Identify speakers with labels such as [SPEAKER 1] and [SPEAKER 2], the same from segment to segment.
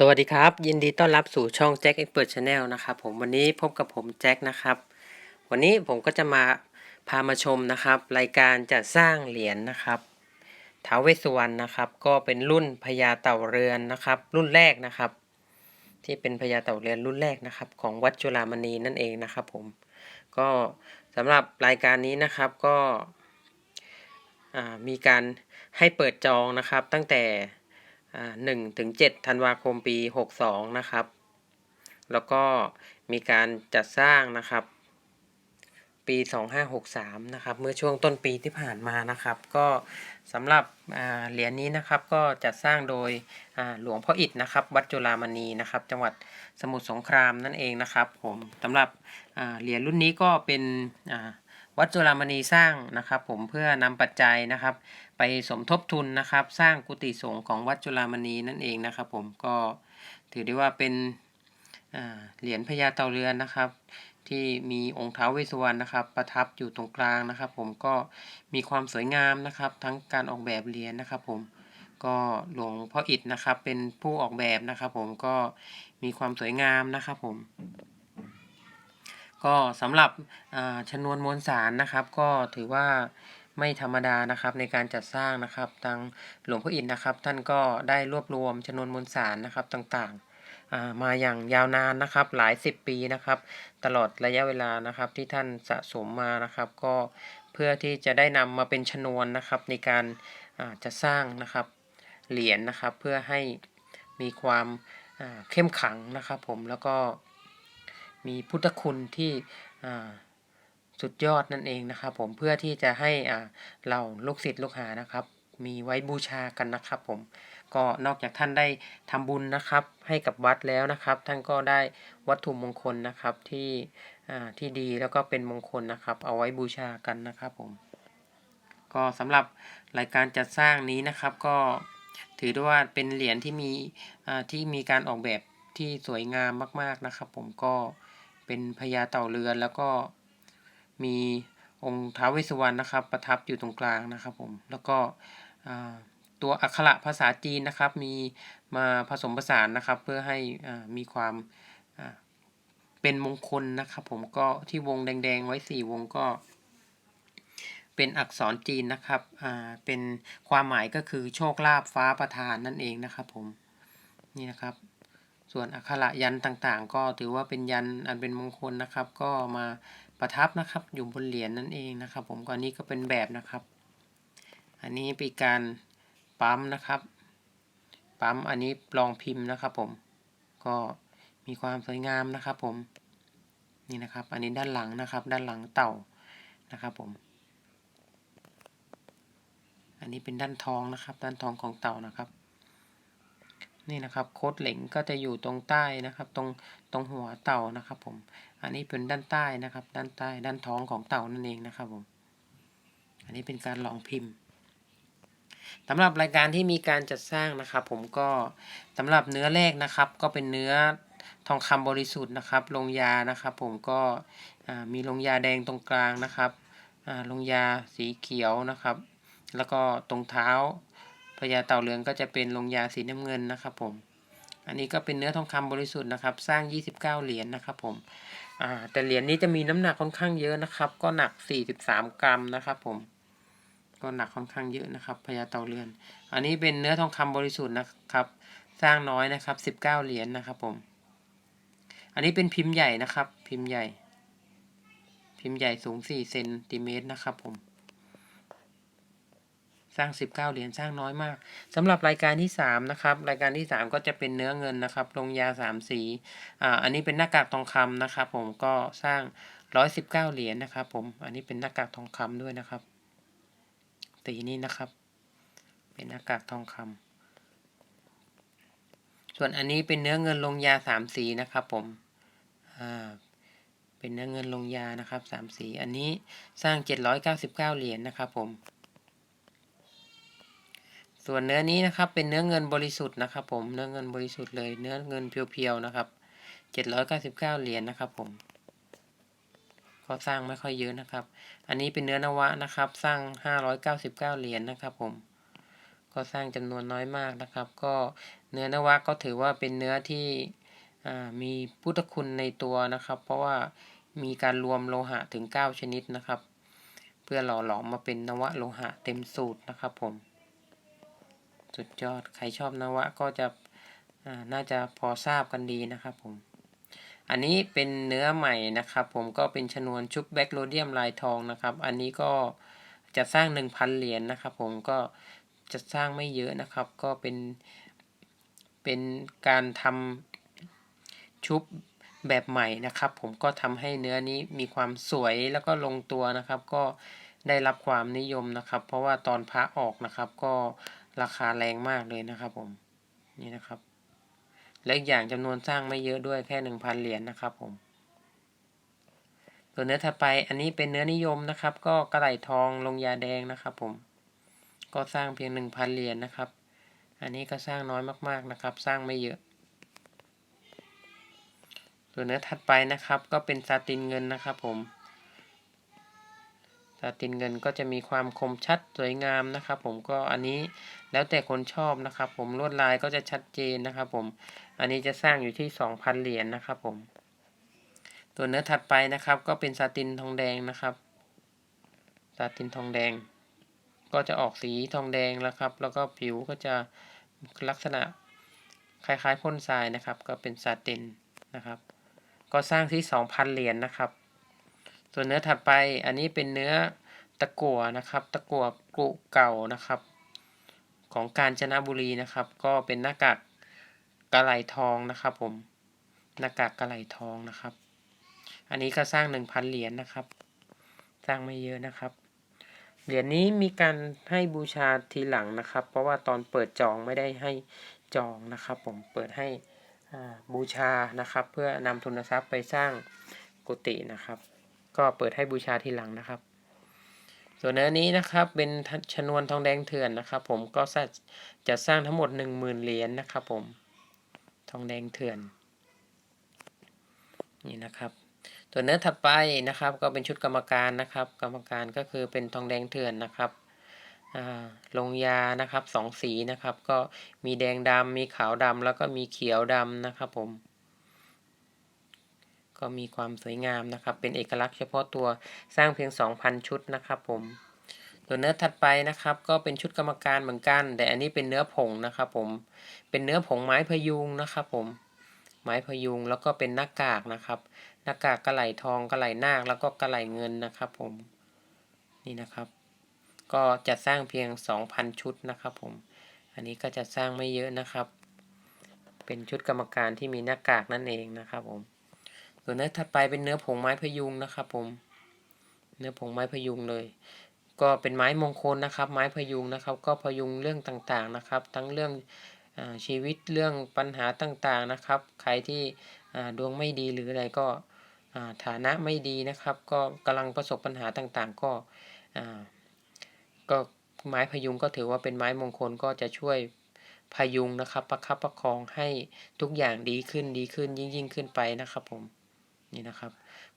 [SPEAKER 1] สวัสดีครับ ยินดีต้อนรับสู่ช่องแจ็คเอ็กเปิดชาแนลนะครับผมวันนี้พบกับผมแจ็คนะครับ วันนี้ผมก็จะมาพามาชมนะครับ รายการจัดสร้างเหรียญนะครับท้าวเวสสุวรรณนะครับ ก็เป็นรุ่นพญาเต่าเรือนนะครับ รุ่นแรกนะครับ ที่เป็นพญาเต่าเรือนรุ่นแรกนะครับ ของวัดจุฬามณีนั่นเองนะครับ ผมก็สำหรับรายการนี้นะครับก็มีการให้เปิดจองนะครับตั้งแต่ หนึ่งถึงเจ็ดธันวาคมปีหกสองนะครับ แล้วก็มีการจัดสร้างนะครับ ปี2563นะครับ เมื่อช่วงต้นปีที่ผ่านมานะครับ ก็สำหรับเหรียญนี้นะครับก็จัดสร้างโดยหลวงพ่ออิฐนะครับ วัดจุฬามณีนะครับ จังหวัดสมุทรสงครามนั่นเองนะครับ ผมสำหรับเหรียญรุ่นนี้ก็เป็นวัดจุฬามณีสร้างนะครับ ผมเพื่อนำปัจจัยนะครับ ไปสมทบทุนนะครับ สร้างกุฏิสงฆ์ของวัดจุฬามณีนั่นเองนะครับ ผมก็ถือได้ว่าเป็นเหรียญพญาเต่าเรือนนะครับ ที่มีองค์ท้าวเวสสุวรรณนะครับ ประทับอยู่ตรงกลางนะครับ ผมก็มีความสวยงามนะครับ ทั้งการออกแบบเหรียญนะครับ ผมก็หลวงพ่ออิฐนะครับ เป็นผู้ออกแบบนะครับ ผมก็มีความสวยงามนะครับ ผม ก็สำหรับชนวนมวลสารนะครับ ก็ถือว่า ไม่ธรรมดานะครับในการจัดสร้างนะครับทางหลวงพ่ออิฐนะครับ ท่านก็ได้รวบรวมชนวนมวลสารนะครับต่างๆอ่ามาอย่างยาวนานนะครับหลายสิบปีนะครับ ตลอดระยะเวลานะครับที่ท่านสะสมมานะครับ ก็เพื่อที่จะได้นำมาเป็นชนวนนะครับในการาจะสร้างนะครับเหรียญนะครับเพื่อให้มีความเข้มขังนะครับผมแล้วก็มีพุทธคุณที่ สุดยอดนั่นเองนะครับ ผมเพื่อที่จะให้เราลูกศิษย์ลูกหานะครับ มีไว้บูชากันนะครับผมก็นอกจากท่านได้ทำบุญนะครับ ให้กับวัดแล้วนะครับ ท่านก็ได้วัตถุมงคลนะครับที่ที่ดีแล้วก็เป็นมงคลนะครับ เอาไว้บูชากันนะครับผมก็สำหรับรายการจัดสร้างนี้นะครับ ก็ถือได้ว่าเป็นเหรียญที่มีที่มีการออกแบบที่สวยงามมาก ๆนะครับ ผมก็เป็นพญาเต่าเรือนแล้วก็ มีองค์ท้าวเวสสุวรรณนะครับ ประทับอยู่ตรงกลางนะครับผมแล้วก็ตัวอักขระภาษาจีนนะครับ มีมาผสมผสานนะครับ เพื่อให้มีความเป็นมงคลนะครับ ผมก็ที่วงแดง ๆ ไว้สี่วงก็ เป็นอักษรจีนนะครับเป็นความหมายก็คือโชคลาภฟ้าประทานนั่นเองนะครับ ผมนี่นะครับ ส่วนอักขระยันต่างๆ ก็ถือว่าเป็นยันอันเป็นมงคลนะครับ ก็มา ประทับนะครับอยู่บนเหรียญนั่นเองนะครับ ผมก็อันนี้ก็เป็นแบบนะครับ อันนี้เป็นการปั๊มนะครับปั๊มอันนี้รองพิมพ์นะครับ ผมก็มีความสวยงามนะครับ ผมนี่นะครับ อันนี้ด้านหลังนะครับ ด้านหลังเต่านะครับ ผม อันนี้เป็นด้านท้องนะครับ ด้านท้องของเต่านะครับนี่นะครับโคดเหล็งก็จะอยู่ตรงใต้นะครับ ตรงตรงหัวเต่านะครับ ผม อันนี้เป็นด้านใต้นะครับ ด้านใต้ด้านท้องของเต่านั่นเองนะครับผม อันนี้เป็นการลองพิมพ์สำหรับรายการที่มีการจัดสร้างนะครับ ผมก็สำหรับเนื้อแรกนะครับ ก็เป็นเนื้อทองคำบริสุทธิ์นะครับ ลงยานะครับ ผมก็มีลงยาแดงตรงกลางนะครับลงยาสีเขียวนะครับ แล้วก็ตรงเท้าพญาเต่าเรือนก็จะเป็นลงยาสีน้ำเงินนะครับผม อันนี้ก็เป็นเนื้อทองคำบริสุทธิ์นะครับ สร้าง 29 เหรียญนะครับผม อ่าแต่เหรียญนี้จะมีน้ำหนักค่อนข้างเยอะนะครับ ก็หนัก 43 กรัมนะครับ ผม ก็หนักค่อนข้างเยอะนะครับพญาเต่าเรือน อันนี้เป็นเนื้อทองคำบริสุทธิ์นะครับ สร้างน้อยนะครับ 19 เหรียญนะครับ ผม อันนี้เป็นพิมพ์ใหญ่นะครับ พิมพ์ใหญ่ พิมพ์ใหญ่สูง 4 เซนติเมตรนะครับ ผม สร้าง 19 เหรียญสร้างน้อยมากสำหรับรายการที่3นะครับรายการที่ 3 ก็จะเป็นเนื้อเงินนะครับลงยา 3 สีอ่าอันนี้เป็นหน้ากากทองคำนะครับ ผมก็สร้าง 119 เหรียญนะครับ ผมอันนี้เป็นหน้ากากทองคำด้วยนะครับสีนี้นะครับ เป็นหน้ากากทองคำส่วนอันนี้เป็นเนื้อเงินลงยา 3 สีนะครับ ผมอ่าเป็นเนื้อเงินลงยานะครับ3สีอันนี้สร้าง 799 เหรียญนะครับผม ส่วนเนื้อนี้นะครับเป็นเนื้อเงินบริสุทธิ์นะครับ ผมเนื้อเงินบริสุทธิ์เลยเนื้อเงินเพียวๆนะครับ799เหรียญนะครับ ผมก็สร้างไม่ค่อยเยอะนะครับ อันนี้เป็นเนื้อนวะนะครับ สร้าง599เหรียญนะครับ ผม ก็สร้างจำนวนน้อยมากนะครับ ก็เนื้อนวะก็ถือว่าเป็นเนื้อที่มีพุทธคุณในตัวนะครับ เพราะว่ามีการรวมโลหะถึง 9 ชนิดนะครับ เพื่อหล่อหลอมมาเป็นนวะโลหะเต็มสูตรนะครับผม สุดยอด ใครชอบนวะก็จะน่าจะพอทราบกันดีนะครับผม อันนี้เป็นเนื้อใหม่นะครับ ผมก็เป็นชนวนชุบแบคโรเดียมลายทองนะครับ อันนี้ก็จะสร้าง 1,000 เหรียญนนะครับ ผมก็จะสร้างไม่เยอะนะครับ ก็เป็นเป็นการทำชุบแบบใหม่นะครับ ผมก็ทำให้เนื้อนี้มีความสวยแล้วก็ลงตัวนะครับ ก็ได้รับความนิยมนะครับ เพราะว่าตอนพระออกนะครับก็ ราคาแรงมากเลยนะครับผม นี่นะครับ และอีกอย่างจำนวนสร้างไม่เยอะด้วยแค่หนึ่งพันเหรียญนนะครับผมตัวเนื้อถัดไปอันนี้เป็นเนื้อนิยมนะครับ ก็กระไหลทองลงยาแดงนะครับ ผม ก็สร้างเพียงหนึ่งพันเหรียญนนะครับ อันนี้ก็สร้างน้อยมากๆนะครับ สร้างไม่เยอะตัวเนื้อถัดไปนะครับ ก็เป็นซาตินเงินนะครับ ผม ซาตินเงินก็จะมีความคมชัดสวยงามนะครับผมก็อันนี้แล้วแต่คนชอบนะครับผมลวดลายก็จะชัดเจนนะครับผมอันนี้จะสร้างอยู่ที่ 2,000 เหรียญนนะครับผมตัวเนื้อถัดไปนะครับ ก็เป็นซาตินทองแดงนะครับซาตินทองแดง ก็จะออกสีทองแดงแล้วครับ แล้วก็ผิวก็จะลักษณะคล้ายๆพ่นทรายนะครับ ก็เป็นซาตินนะครับ ก็สร้างที่ 2,000 เหรียญนนะครับ ส่วนเนื้อถัดไปอันนี้เป็นเนื้อตะกั่วนะครับ ตะกั่วกรุเก่านะครับ ของกาญจนบุรีนะครับ ก็เป็นหน้ากากกระไหลทองนะครับ ผมหน้ากากกระไหลทองนะครับ อันนี้ก็สร้าง1,000เหรียญนนะครับ สร้างไม่เยอะนะครับเหรียญนี้มีการให้บูชาทีหลังนะครับ เพราะว่าตอนเปิดจองไม่ได้ให้จองนะครับ ผมเปิดให้บูชานะครับ เพื่อนำทุนทรัพย์ไปสร้างกุฏินะครับ ก็เปิดให้บูชาทีหลังนะครับ ส่วนเนื้อนี้นะครับเป็นชนวนทองแดงเถื่อนนะครับ ผมก็จะสร้างทั้งหมด 1 0,000เหรียญนนะครับ ผมทองแดงเถื่อนนี่นะครับตัวเนื้อถัดไปนะครับ ก็เป็นชุดกรรมการนะครับ กรรมการก็คือเป็นทองแดงเถื่อนนะครับลงยานะครับสองสีนะครับ ก็มีแดงดำมีขาวดำแล้วก็มีเขียวดำนะครับผม ก็มีความสวยงามนะครับ เป็นเอกลักษณ์เฉพาะตัวสร้างเพียง 2,000 ชุดนะครับผมตัวเนื้อถัดไปนะครับ ก็เป็นชุดกรรมการเหมือนกัน แต่อันนี้เป็นเนื้อผงนะครับผมเป็นเนื้อผงไม้พยุงนะครับผมไม้พยุงแล้วก็เป็นหน้ากากนะครับ หน้ากากกระไหลทองกระไหลนาคแล้วก็กระไหลเงินนะครับผมนี่นะครับ ก็จะสร้างเพียง 2,000 ชุดนะครับผมอันนี้ก็จะสร้างไม่เยอะนะครับ เป็นชุดกรรมการที่มีหน้ากากนั่นเองนะครับผม ส่วนเนื้อถัดไปเป็นเนื้อผงไม้พยุงนะครับผม เนื้อผงไม้พยุงเลย ก็เป็นไม้มงคลนะครับ ไม้พยุงนะครับ ก็พยุงเรื่องต่างๆนะครับ ทั้งเรื่องอชีวิตเรื่องปัญหาต่างๆนะครับ ใครที่ดวงไม่ดีหรืออะไรก็ฐานะไม่ดีนะครับ ก็กำลังประสบปัญหาต่างๆ ก็ก็ไม้พยุงก็ถือว่าเป็นไม้มงคลก็จะช่วยพยุงนะครับ ประคับประคองให้ทุกอย่างดีขึ้นดีขึ้นยิ่งยิ่งขึ้นไปนะครับผม นี่นะครับ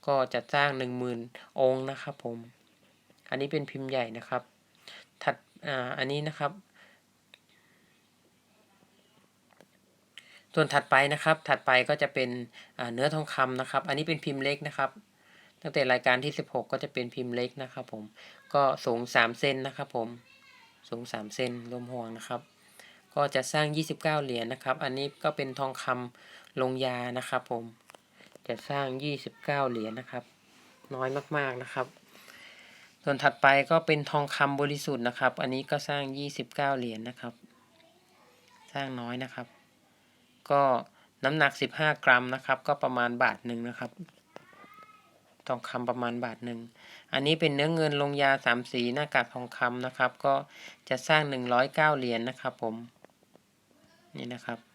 [SPEAKER 1] ก็จะสร้างหนึ่งหมื่นองค์นะครับผม อันนี้เป็นพิมพ์ใหญ่นะครับ ถัดอ่าอันนี้นะครับ ส่วนถัดไปนะครับ ถัดไปก็จะเป็นเนื้อทองคำนะครับ อันนี้เป็นพิมพ์เล็กนะครับ ตั้งแต่รายการที่ 16 ก็จะเป็นพิมพ์เล็กนะครับ ผม ก็สูง 3 เซนนะครับ ผม สูง 3 เซนรวมห่วงนะครับก็จะสร้าง 29 เหรียญนนะครับ อันนี้ก็เป็นทองคำลงยานะครับผม จะสร้าง 29 เหรียญนะครับ น้อยมากๆนะครับ ส่วนถัดไปก็เป็นทองคำบริสุทธิ์นะครับ อันนี้ก็สร้าง 29 เหรียญนนะครับ สร้างน้อยนะครับ ก็น้ำหนัก 15 กรัมนะครับ ก็ประมาณบาทหนึ่งนะครับทองคำประมาณบาทหนึ่ง อันนี้เป็นเนื้อเงินลงยาสามสีหน้ากากทองคำนะครับ ก็จะสร้าง109เหรียญนะครับผม นี่นะครับ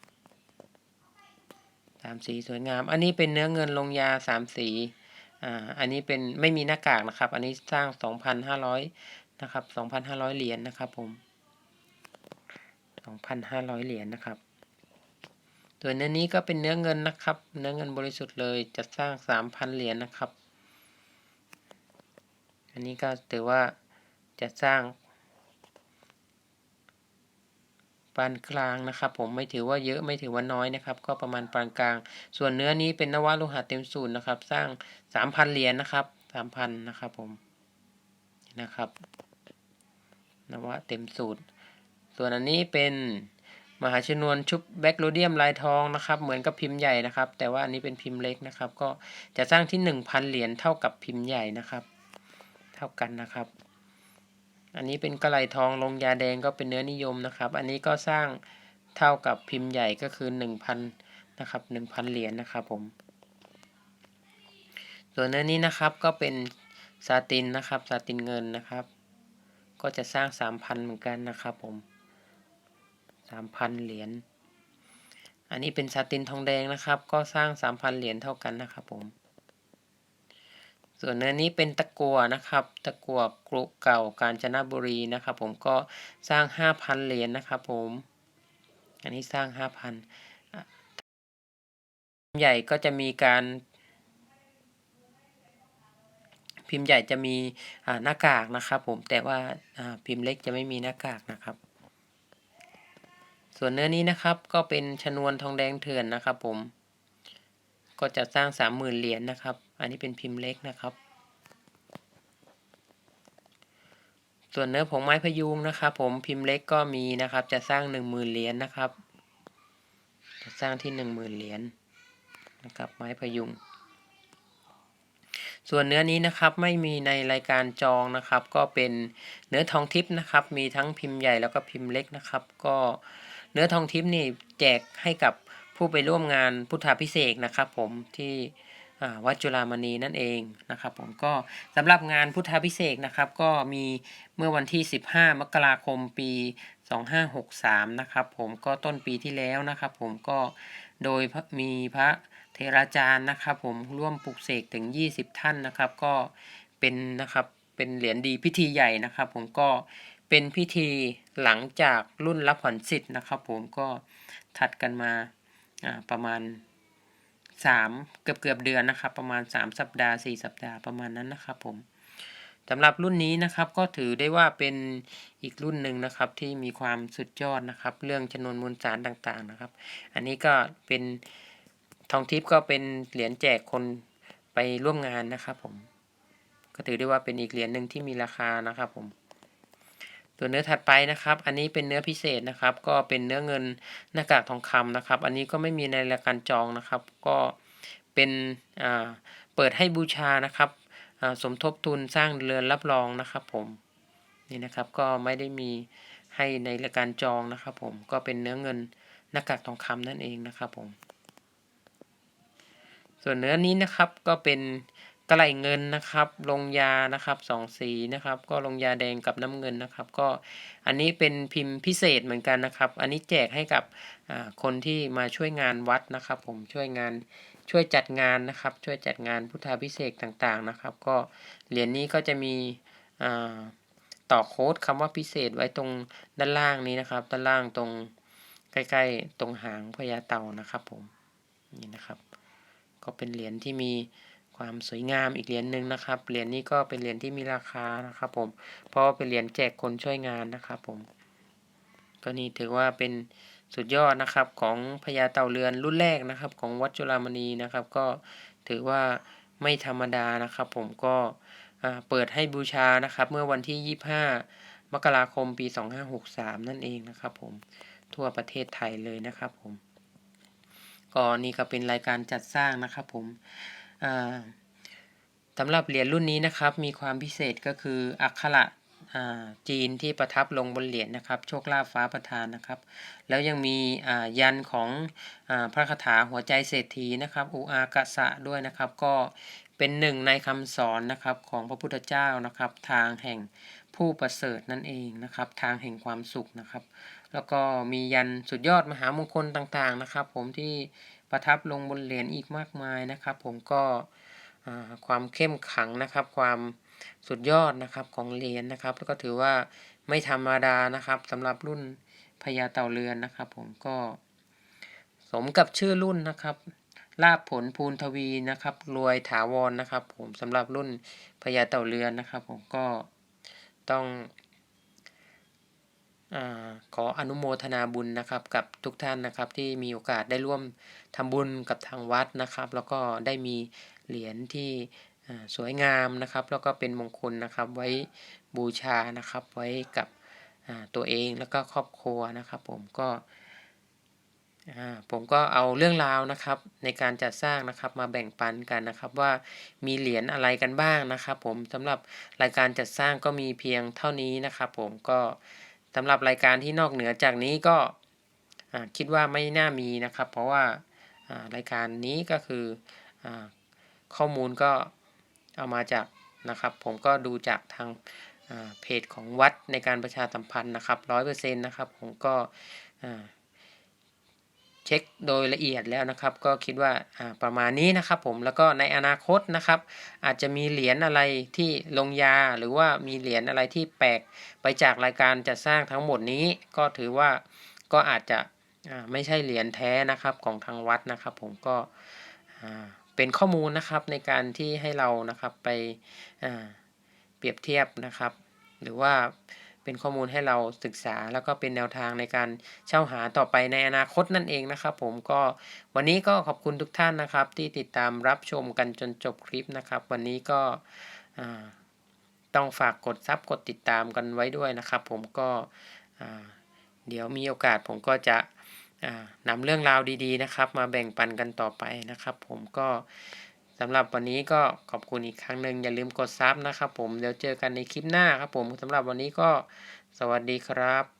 [SPEAKER 1] ามสีสวยงาม อันนี้เป็นเนื้อเงินลงยาสามสีอ่าอันนี้เป็นไม่มีหน้ากากนะครับ อันนี้สร้างสองพันห้าร้อยนะครับสองพันห้าร้อยเหรียญนนะครับผมสองพันห้าร้อยเหรียญนะครับตัวเนื้อนี้ก็เป็นเนื้อเงินนะครับ เนื้อเงินบริสุทธิ์เลยจะสร้างสามพันเหรียญนนะครับ อันนี้ก็ถือว่าจะสร้าง ปานกลางนะครับ ผมไม่ถือว่าเยอะไม่ถือว่าน้อยนะครับ ก็ประมาณปานกลาง ส่วนเนื้อนี้เป็นนวะโลหะเต็มสูตรนะครับ สร้างสามพันเหรียญนะครับสามพันนะครับผมนะครับ นวะเต็มสูตร ส่วนอันนี้เป็นมหาชนวนชุบแบคโรเดียมลายทองนะครับ เหมือนกับพิมพ์ใหญ่นะครับ แต่ว่าอันนี้เป็นพิมพ์เล็กนะครับ ก็จะสร้างที่ 1,000 เหรียญเท่ากับพิมพ์ใหญ่นะครับ เท่ากันนะครับ อันนี้เป็นกระไหลทองลงยาแดงก็เป็นเนื้อนิยมนะครับ อันนี้ก็สร้างเท่ากับพิมพ์ใหญ่ก็คือ 1,000นะครับ1,000 เหรียญนะครับผม ส่วนเนื้อนี้นะครับก็เป็นซาตินนะครับซาตินเงินนะครับ ก็จะสร้าง 3,000 เหมือนกันนะครับผม 3,000 เหรียญ อันนี้เป็นซาตินทองแดงนะครับ ก็สร้าง 3,000 เหรียญเท่ากันนะครับผม ส่วนเนื้อนี้เป็นตะกัวนะครับ ตะกัวกรุเก่ากาญจนบุรีนะครับ ผมก็สร้าง 5,000 เหรียญนะครับผม อันนี้สร้าง 5,000อะใหญ่ก็จะมีการ พิมพ์ใหญ่จะมีหน้ากากนะครับ ผมแต่ว่าพิมพ์เล็กจะไม่มีหน้ากากนะครับ ส่วนเนื้อนี้นะครับก็เป็นชนวนทองแดงเถื่อนนะครับ ผม ก็จะสร้างสามหมื่นเหรียญนะครับ อันนี้เป็นพิมพ์เล็กนะครับ ส่วนเนื้อผงไม้พยุงนะครับ ผมพิมพ์เล็กก็มีนะครับ จะสร้างหนึ่งหมื่นเหรียญนะครับ จะสร้างที่หนึ่งหมื่นเหรียญนะครับ ไม้พยุง ส่วนเนื้อนี้นะครับไม่มีในรายการจองนะครับ ก็เป็นเนื้อทองทิพย์นะครับ มีทั้งพิมพ์ใหญ่แล้วก็พิมพ์เล็กนะครับ ก็เนื้อทองทิพย์นี่แจกให้กับผู้ไปร่วมงานพุทธาพิเศษนะครับ ผมที่ วัดจุฬามณีนั่นเองนะครับผมก็สำหรับงานพุทธพิเศษนะครับก็มีเมื่อวันที่ 15 มกราคมปี 2563 นะครับผมก็ต้นปีที่แล้วนะครับผมก็โดยมีพระเทราจารย์นะครับผมร่วมปลุกเสกถึง 20 ท่านนะครับ ก็เป็นนะครับเป็นเหรียญดีพิธีใหญ่นะครับ ผมก็เป็นพิธีหลังจากรุ่นรับผ่อนสิทธิ์นะครับ ผมก็ถัดกันมาประมาณ 3เกือบเกือบเดือนนะครับ ประมาณ 3 สัปดาห์ 4 สัปดาห์ประมาณนั้นนะครับผมสำหรับรุ่นนี้นะครับก็ถือได้ว่าเป็นอีกรุ่นหนึ่งนะครับที่มีความสุดยอดนะครับ เรื่องจำนวนมวลสารต่างๆนะครับ อันนี้ก็เป็นทองทิพย์ก็เป็นเหรียญแจกคนไปร่วมงานนะครับผมก็ถือได้ว่าเป็นอีกเหรียญหนึ่งที่มีราคานะครับผม ตัวเนื้อถัดไปนะครับ อันนี้เป็นเนื้อพิเศษนะครับ ก็เป็นเนื้อเงินหน้ากากทองคำนะครับ อันนี้ก็ไม่มีในรายการจองนะครับ ก็เป็นอ่าเปิดให้บูชานะครับอ่าสมทบทุนสร้างเรือนรับรองนะครับ ผมนี่นะครับก็ไม่ได้มีให้ในรายการจองนะครับ ผมก็เป็นเนื้อเงินหน้ากากทองคำนั่นเองนะครับผม ส่วนเนื้อนี้นะครับก็เป็น กระไลเงินนะครับ ลงยานะครับสองสีนะครับ ก็ลงยาแดงกับน้ำเงินนะครับ ก็อันนี้เป็นพิมพ์พิเศษเหมือนกันนะครับ อันนี้แจกให้กับคนที่มาช่วยงานวัดนะครับ ผมช่วยงานช่วยจัดงานนะครับ ช่วยจัดงานพุทธาพิเศษต่างๆนะครับ ก็เหรียญนี้ก็จะมีต่อโค้ดคำว่าพิเศษไว้ตรงด้านล่างนี้นะครับ ด้านล่างตรงใกล้ๆตรงหางพญาเต่านะครับ ผมนี่นะครับ ก็เป็นเหรียญที่มี ความสวยงามอีกเหรียญหนึ่งนะครับเหรียญนี้ก็เป็นเหรียญที่มีราคานะครับผมเพราะาเป็นเหรียญแจกคนช่วยงานนะครับผมก็นี่ถือว่าเป็นสุดยอดนะครับของพญาเต่าเรือนรุ่นแรกนะครับ ของวัดจุฬามณีนะครับ ก็ถือว่าไม่ธรรมดานะครับ ผมก็เปิดให้บูชานะครับ เมื่อวันที่ 25 มกราคมปี 2563 นั่นเองนะครับ ผมทั่วประเทศไทยเลยนะครับ ผมก็นี่ก็เป็นรายการจัดสร้างนะครับ ผม สำหรับเหรียญรุ่นนี้นะครับ มีความพิเศษก็คืออักขระจีนที่ประทับลงบนเหรียญนะครับ โชคลาภฟ้าประทานนะครับ แล้วยังมียันของอพระคาถาหัวใจเศรษฐีนะครับอุอากะสะด้วยนะครับ ก็เป็นหนึ่งในคำสอนนะครับของพระพุทธเจ้านะครับ ทางแห่งผู้ประเสริฐนั่นเองนะครับ ทางแห่งความสุขนะครับ แล้วก็มียันสุดยอดมหามงคลต่างๆนะครับ ผมที่ ประทับลงบนเหรียญอีกมากมายนะครับ ผมก็ความเข้มขังนะครับ ความสุดยอดนะครับของเหรียญนะครับ แล้วก็ถือว่าไม่ธรรมดานะครับสำหรับรุ่นพญาเต่าเรือนนะครับ ผมก็ สมกับชื่อรุ่นนะครับลาบผลภูนทวีนะครับ รวยถาวรนะครับ ผมสำหรับรุ่นพญาเต่าเรือนนะครับ ผมก็ต้อง อขออนุโมทนาบุญนะครับกับทุกท่านนะครับที่มีโอกาสได้ร่วมทำบุญกับทางวัดนะครับ แล้วก็ได้มีเหรียญที่สวยงามนะครับ แล้วก็เป็นมงคลนะครับไว้บูชานะครับไว้กับตัวเองแล้วก็ครอบครัวนะครับ ผมก็ผมก็เอาเรื่องราวนะครับในการจัดสร้างนะครับมาแบ่งปันกันนะครับว่ามีเหรียญอะไรกันบ้างนะครับ ผมสำหรับรายการจัดสร้างก็มีเพียงเท่านี้นะครับ ผมก็ สำหรับรายการที่นอกเหนือจากนี้ก็คิดว่าไม่น่ามีนะครับ เพราะว่ารายการนี้ก็คืออข้อมูลก็เอามาจากนะครับ ผมก็ดูจากทางเพจของวัดในการประชาสัมพันธ์นะครับร้อยเปอร์เซ็นต์นะครับ ผมก็ เช็คโดยละเอียดแล้วนะครับ ก็คิดว่าประมาณนี้นะครับผมแล้วก็ในอนาคตนะครับ อาจจะมีเหรียญอะไรที่ลงยาหรือว่ามีเหรียญอะไรที่แปลกไปจากรายการจัดสร้างทั้งหมดนี้ ก็ถือว่าก็อาจจะไม่ใช่เหรียญแท้นะครับของทางวัดนะครับ ผมก็เป็นข้อมูลนะครับในการที่ให้เรานะครับไปเปรียบเทียบนะครับ หรือว่า เป็นข้อมูลให้เราศึกษา แล้วก็เป็นแนวทางในการเช่าหาต่อไปในอนาคตนั่นเองนะครับ ผมก็วันนี้ก็ขอบคุณทุกท่านนะครับ ที่ติดตามรับชมกันจนจบคลิปนะครับ วันนี้ก็ต้องฝากกดซับกดติดตามกันไว้ด้วยนะครับ ผมก็เดี๋ยวมีโอกาสผมก็จะนำเรื่องราวดีๆนะครับ มาแบ่งปันกันต่อไปนะครับ ผมก็ สำหรับวันนี้ก็ขอบคุณอีกครั้งหนึ่งอย่าลืมกดซับนะครับผมเดี๋ยวเจอกันในคลิปหน้าครับผมสำหรับวันนี้ก็สวัสดีครับ